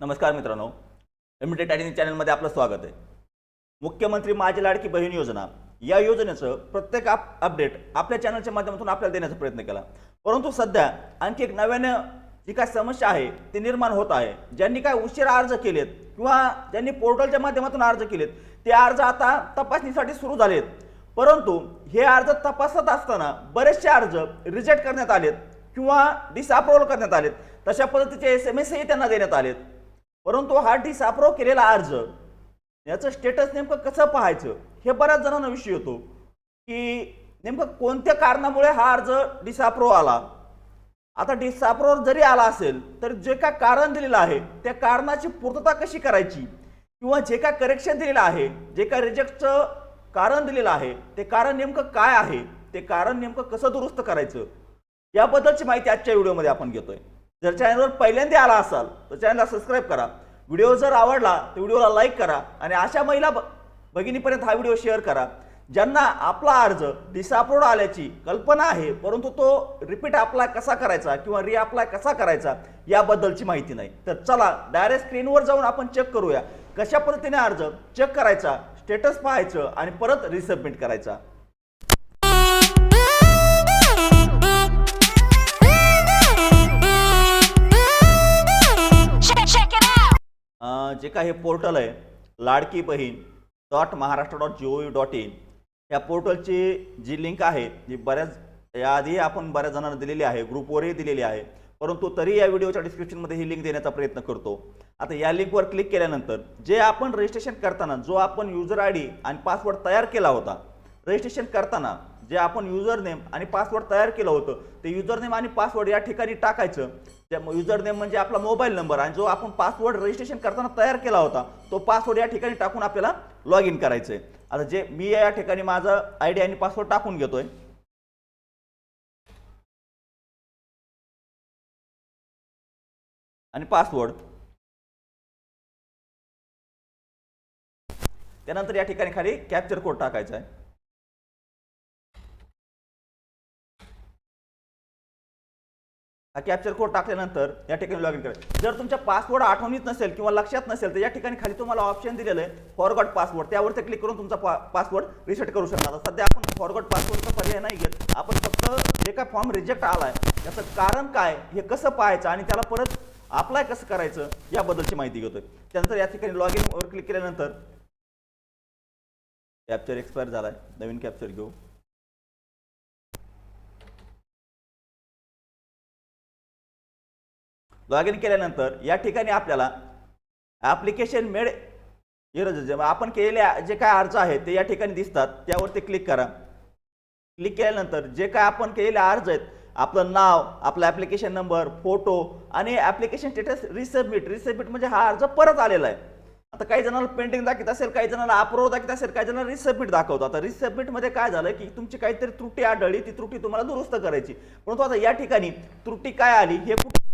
नमस्कार मित्रांनो. लिमिटेड टायटिंग चॅनलमध्ये आपलं स्वागत आहे. मुख्यमंत्री माझी लाडकी बहीण योजना. या योजनेचं प्रत्येक आप अपडेट आपल्या चॅनलच्या माध्यमातून आपल्याला देण्याचा प्रयत्न केला. परंतु सध्या आणखी एक नव्यानं जी काय समस्या आहे ती निर्माण होत आहे. ज्यांनी काय उशिरा अर्ज केलेत किंवा ज्यांनी पोर्टलच्या माध्यमातून अर्ज केलेत ते अर्ज आता तपासणीसाठी सुरू झालेत. परंतु हे अर्ज तपासत असताना बरेचसे अर्ज रिजेक्ट करण्यात आलेत किंवा डिसअप्रुव्हल करण्यात आलेत. तशा पद्धतीचे एस एम एसही त्यांना देण्यात आलेत. परंतु हा डिसअप्रुव्ह केलेला अर्ज याचं स्टेटस नेमकं कसं पाहायचं हे बऱ्याच जणांना विषय होतो की नेमकं कोणत्या कारणामुळे हा अर्ज डिसअप्रूव्ह आला? आता डिसअप्रुव्ह जरी आला असेल तर जे काय कारण दिलेलं आहे त्या कारणाची पूर्तता कशी करायची? किंवा जे काय करेक्शन दिलेलं आहे जे काय रिजेक्टचं कारण दिलेलं आहे ते कारण नेमकं काय आहे? ते कारण नेमकं कसं दुरुस्त करायचं? याबद्दलची माहिती आजच्या व्हिडिओमध्ये आपण घेतोय. जर चॅनलवर पहिल्यांदा आला असाल तर चॅनलला सबस्क्राईब करा. व्हिडिओ जर आवडला तर व्हिडिओला लाईक करा आणि अशा महिला भगिनीपर्यंत हा व्हिडिओ शेअर करा. ज्यांना आपला अर्ज डिसअप्रूव्ड आल्याची कल्पना आहे परंतु तो रिपीट अप्लाय कसा करायचा किंवा रिअप्लाय कसा करायचा याबद्दलची माहिती नाही. तर चला डायरेक्ट स्क्रीनवर जाऊन आपण चेक करूया. कशा पद्धतीने अर्ज चेक करायचा स्टेटस पाहायचं आणि परत रिसबमिट करायचा. जे काय हे पोर्टल आहे Ladki Bahin dot Maharashtra dot G O V dot in या पोर्टलची जी लिंक आहे जी बऱ्याच याआधी आपण बऱ्याच जणांना दिलेली आहे ग्रुपवरही दिलेली आहे परंतु तरी या व्हिडिओच्या डिस्क्रिप्शनमध्ये ही लिंक देण्याचा प्रयत्न करतो. आता या लिंकवर क्लिक केल्यानंतर जे आपण रजिस्ट्रेशन करताना जो आपण युजर आय डी आणि पासवर्ड तयार केला होता रजिस्ट्रेशन करताना जे आपण युजर नेम आणि पासवर्ड तयार केलं होतं ते युजर नेम आणि पासवर्ड या ठिकाणी टाकायचं. त्या युजर नेम म्हणजे आपला मोबाईल नंबर आणि जो आपण पासवर्ड रजिस्ट्रेशन करताना तयार केला होता तो पासवर्ड या ठिकाणी टाकून आपल्याला लॉग इन करायचं आहे आता जे मी या ठिकाणी माझा आय डी आणि पासवर्ड टाकून घेतोय. आणि पासवर्ड त्यानंतर या ठिकाणी खाली कॅप्चर कोड टाकायचा आहे हा कॅप्चर कोड टाकल्यानंतर या ठिकाणी लॉग इन करा. जर तुमच्या पासवर्ड आठवणीत नसेल किंवा लक्षात नसेल तर या ठिकाणी खाली तुम्हाला ऑप्शन दिलेलं आहे फॉरगॉट पासवर्ड त्यावरती क्लिक करून तुमचा पासवर्ड रिसेट करू शकता. सध्या आपण फॉरगॉट पासवर्डचा पर्याय नाही घेत. आपण फक्त जे काय फॉर्म रिजेक्ट आला आहे त्याचं कारण काय हे कसं पाहायचं आणि त्याला परत अप्लाय कसं करायचं याबद्दलची माहिती घेतोय. त्यानंतर या ठिकाणी लॉग इनवर क्लिक केल्यानंतर कॅप्चर एक्सपायर झालाय. नवीन कॅप्चर घेऊ. लॉग इन केल्यानंतर या ठिकाणी आपल्याला ॲप्लिकेशन मेड जे आपण केलेले जे काय अर्ज आहेत ते या ठिकाणी दिसतात. त्यावरती क्लिक करा. क्लिक केल्यानंतर जे काय आपण केलेले अर्ज आहेत आपलं नाव आपला ॲप्लिकेशन नंबर फोटो आणि ॲप्लिकेशन स्टेटस रिसबमिट रिसबमिट म्हणजे हा अर्ज परत आलेला आहे. आता काही जणांना पेंटिंग दाखवत असेल काही जणांना अप्रूव्ह दाखवत असेल काही जणांना रिसबमिट दाखवतो. आता रिसबमिटमध्ये काय झालं की तुमची काहीतरी त्रुटी आढळली ती त्रुटी तुम्हाला दुरुस्त करायची. परंतु आता या ठिकाणी त्रुटी काय आली हे कुठे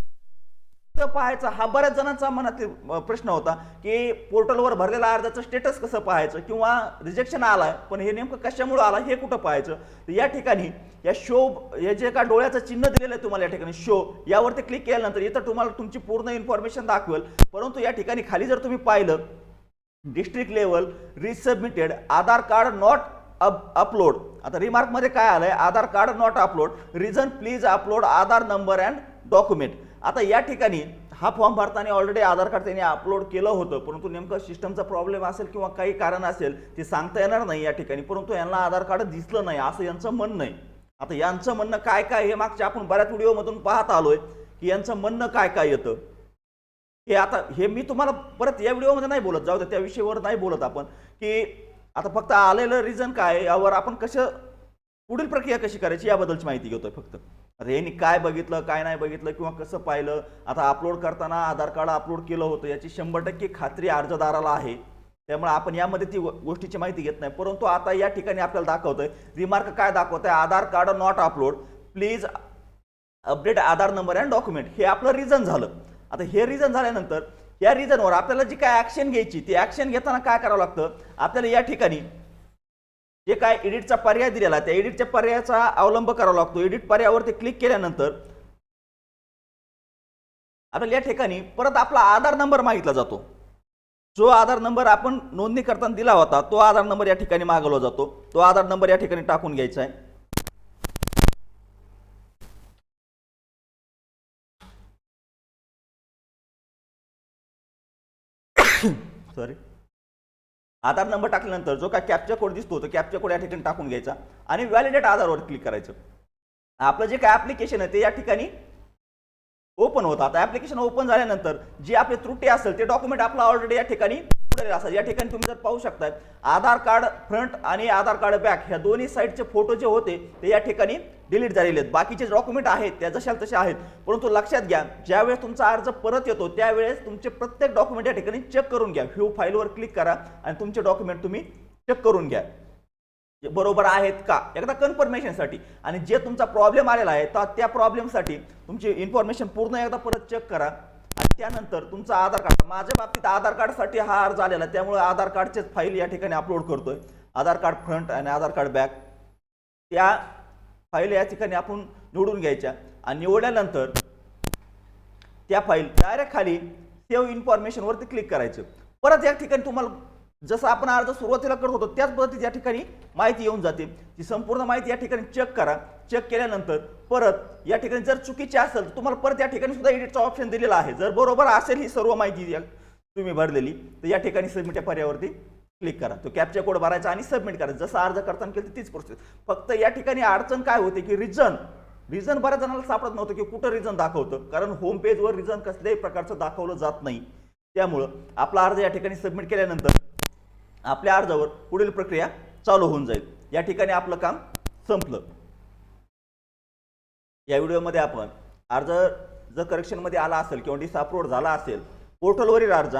पाहायचं हा बऱ्याच जणांचा मनातील प्रश्न होता की पोर्टलवर भरलेला अर्जाचं स्टेटस कसं पाहायचं किंवा रिजेक्शन आलाय पण हे नेमकं कशामुळे आला हे कुठं पाहायचं? तर या ठिकाणी या शो हे जे का डोळ्याचं चिन्ह दिलेलं आहे तुम्हाला या ठिकाणी शो यावरती क्लिक केल्यानंतर इथं तुम्हाला तुमची पूर्ण इन्फॉर्मेशन दाखवेल. परंतु या ठिकाणी खाली जर तुम्ही पाहिलं district level resubmitted Aadhaar card not up upload आता रिमार्कमध्ये काय आलं आहे Aadhaar card not upload reason please upload Aadhaar number and document आता या ठिकाणी हा फॉर्म भरताना ऑलरेडी आधार कार्ड त्यांनी अपलोड केलं होतं परंतु नेमकं सिस्टमचा प्रॉब्लेम असेल किंवा काही कारण असेल ते सांगता येणार नाही या ठिकाणी. परंतु यांना आधार कार्ड दिसलं नाही असं यांचं म्हणणं आहे. आता यांचं म्हणणं काय काय हे मागच्या आपण बऱ्याच व्हिडिओमधून पाहत आलोय की यांचं म्हणणं काय काय येतं. हे आता हे मी तुम्हाला परत या व्हिडिओमध्ये नाही बोलत जाऊ दे त्या विषयावर नाही बोलत आपण की आता फक्त आलेलं रिझन काय यावर आपण कसं पुढील प्रक्रिया कशी करायची याबद्दलची माहिती घेतोय फक्त. आता यांनी काय बघितलं काय नाही बघितलं किंवा कसं पाहिलं? आता अपलोड करताना आधार कार्ड अपलोड केलं होतं याची शंभर टक्के खात्री अर्जदाराला आहे. त्यामुळे आपण यामध्ये ती गोष्टीची माहिती घेत नाही. परंतु आता या ठिकाणी आपल्याला दाखवतोय रिमार्क काय दाखवतंय? Aadhaar card not upload please update Aadhaar number and document हे आपलं रिझन झालं. आता हे रिझन झाल्यानंतर या रिझनवर आपल्याला जी काय ॲक्शन घ्यायची ती ॲक्शन घेताना काय करावं लागतं? आपल्याला या ठिकाणी जे काय एडिटचा पर्याय दिलेला त्या एडिटच्या पर्यायाचा अवलंब करावा लागतो. एडिट पर्यायावरती क्लिक केल्यानंतर आपल्याला या ठिकाणी परत आपला आधार नंबर मागितला जातो. जो आधार नंबर आपण नोंदणी करताना दिला होता तो आधार नंबर या ठिकाणी मागवला जातो. तो आधार नंबर या ठिकाणी टाकून घ्यायचा आहे. सॉरी आधार नंबर टाकल्यानंतर जो काय कॅप्चा कोड दिसतो तो कॅप्चा कोड या ठिकाणी टाकून घ्यायचा आणि व्हॅलिडेट आधारवर क्लिक करायचं. आपलं जे काय ॲप्लिकेशन आहे ते या ठिकाणी ओपन होतं. आता ऍप्लिकेशन ओपन झाल्यानंतर जी आपली त्रुटी असेल ते डॉक्युमेंट आपलं ऑलरेडी या ठिकाणी पुढे असेल. या ठिकाणी तुम्ही जर पाहू शकताय आधार कार्ड फ्रंट आणि आधार कार्ड बॅक ह्या दोन्ही साईडचे फोटो जे होते ते या ठिकाणी डिलीट झालेले आहेत. बाकीचे डॉक्युमेंट आहेत त्या जशाल तसे आहेत. परंतु लक्षात घ्या ज्यावेळेस तुमचा अर्ज परत येतो त्यावेळेस तुमचे प्रत्येक डॉक्युमेंट या ठिकाणी चेक करून घ्या. व्ह्यू फाईलवर क्लिक करा आणि तुमचे डॉक्युमेंट तुम्ही चेक करून घ्या. बरोबर आहेत का? एकदा कन्फर्मेशनसाठी आणि जे तुमचा प्रॉब्लेम आलेला आहे तर त्या प्रॉब्लेमसाठी तुमची इन्फॉर्मेशन पूर्ण एकदा परत चेक करा. आणि त्यानंतर तुमचा आधार कार्ड माझ्या बाबतीत आधार कार्डसाठी हा अर्ज आलेला आहे, त्यामुळे आधार कार्डचेच फाईल या ठिकाणी अपलोड करतोय. आधार कार्ड फ्रंट आणि आधार कार्ड बॅक त्या फाईल या ठिकाणी आपण निवडून घ्यायच्या. आणि निवडल्यानंतर त्या फाईल डायरेक्ट खाली सेव्ह इन्फॉर्मेशनवरती क्लिक करायचं. परत या ठिकाणी तुम्हाला जसं आपण अर्ज सुरुवातीला करत होतो त्याच पद्धतीत या ठिकाणी माहिती येऊन जाते. ती संपूर्ण माहिती या ठिकाणी चेक करा. चेक केल्यानंतर परत या ठिकाणी जर चुकीची असेल तर तुम्हाला परत या ठिकाणी सुद्धा एडिटचा ऑप्शन दिलेला आहे. जर बरोबर असेल ही सर्व माहिती तुम्ही भरलेली तर या ठिकाणी सबमिट या पर्यावरती क्लिक करा. तो कॅपचा कोड भरायचा आणि सबमिट करायचा जसं अर्ज करताना केलं तीच प्रोसेस फक्त या ठिकाणी अडचण काय होते की रिझन रिझन बऱ्याच जणांना सापडत नव्हतं की कुठं रिझन दाखवतं. कारण होम पेजवर रिझन कसल्याही प्रकारचं दाखवलं जात नाही. त्यामुळं आपला अर्ज या ठिकाणी सबमिट केल्यानंतर आपल्या अर्जावर पुढील प्रक्रिया चालू होऊन जाईल. या ठिकाणी आपलं काम संपलं. या व्हिडिओमध्ये आपण अर्ज जर करेक्शनमध्ये आला असेल किंवा डिसअप्रोड झाला असेल पोर्टलवरील अर्ज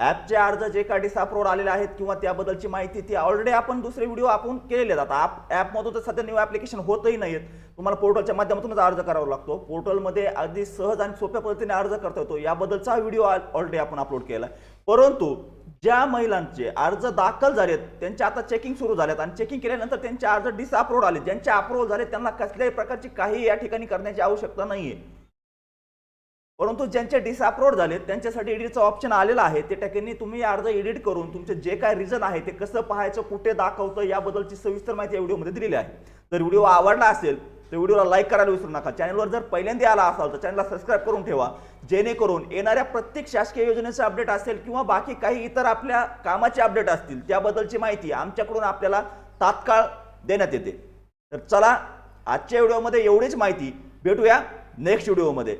ॲपचे अर्ज जे काय डिसाप्रोवर आलेले आहेत किंवा त्याबद्दलची माहिती ती ऑलरेडी आपण दुसरे व्हिडिओ आपण केलेले आहेत. आता ॲप ॲपमधून तर सध्या न्यू ॲप्लिकेशन होतही नाहीत तुम्हाला पोर्टलच्या माध्यमातूनच अर्ज करावा लागतो. पोर्टलमध्ये अगदी सहज आणि सोप्या पद्धतीने अर्ज करता येतो. याबद्दलचा व्हिडिओ ऑलरेडी आपण अपलोड केला परंतु ज्या महिलांचे अर्ज दाखल झालेत त्यांचे आता चेकिंग सुरू झालेत आणि चेकिंग केल्यानंतर त्यांचे अर्ज डिसअप्रूव्ह आले ज्यांचे अप्रूव्ह झाले त्यांना कसल्याही प्रकारची काही या ठिकाणी करण्याची आवश्यकता नाही आहे परंतु ज्यांचे डिसअप्रूव्ह झाले त्यांच्यासाठी एडिटचं ऑप्शन आलेलं आहे ते ठिकाणी तुम्ही अर्ज एडिट करून तुमचे जे काय रिझन आहे ते कसं पाहायचं कुठे दाखवतं याबद्दलची सविस्तर माहिती या व्हिडिओमध्ये दिलेली आहे. जर व्हिडिओ आवडला असेल तर व्हिडिओला लाईक करायला विसरू नका. चॅनलवर जर पहिल्यांदा आला असाल तर चॅनलला सबस्क्राईब करून ठेवा. जेणेकरून येणाऱ्या प्रत्येक शासकीय योजनेचे अपडेट असेल किंवा बाकी काही इतर आपल्या कामाचे अपडेट असतील त्याबद्दलची माहिती आमच्याकडून आपल्याला तात्काळ देण्यात येते. तर चला आजच्या व्हिडिओमध्ये एवढीच माहिती. भेटूया नेक्स्ट व्हिडिओमध्ये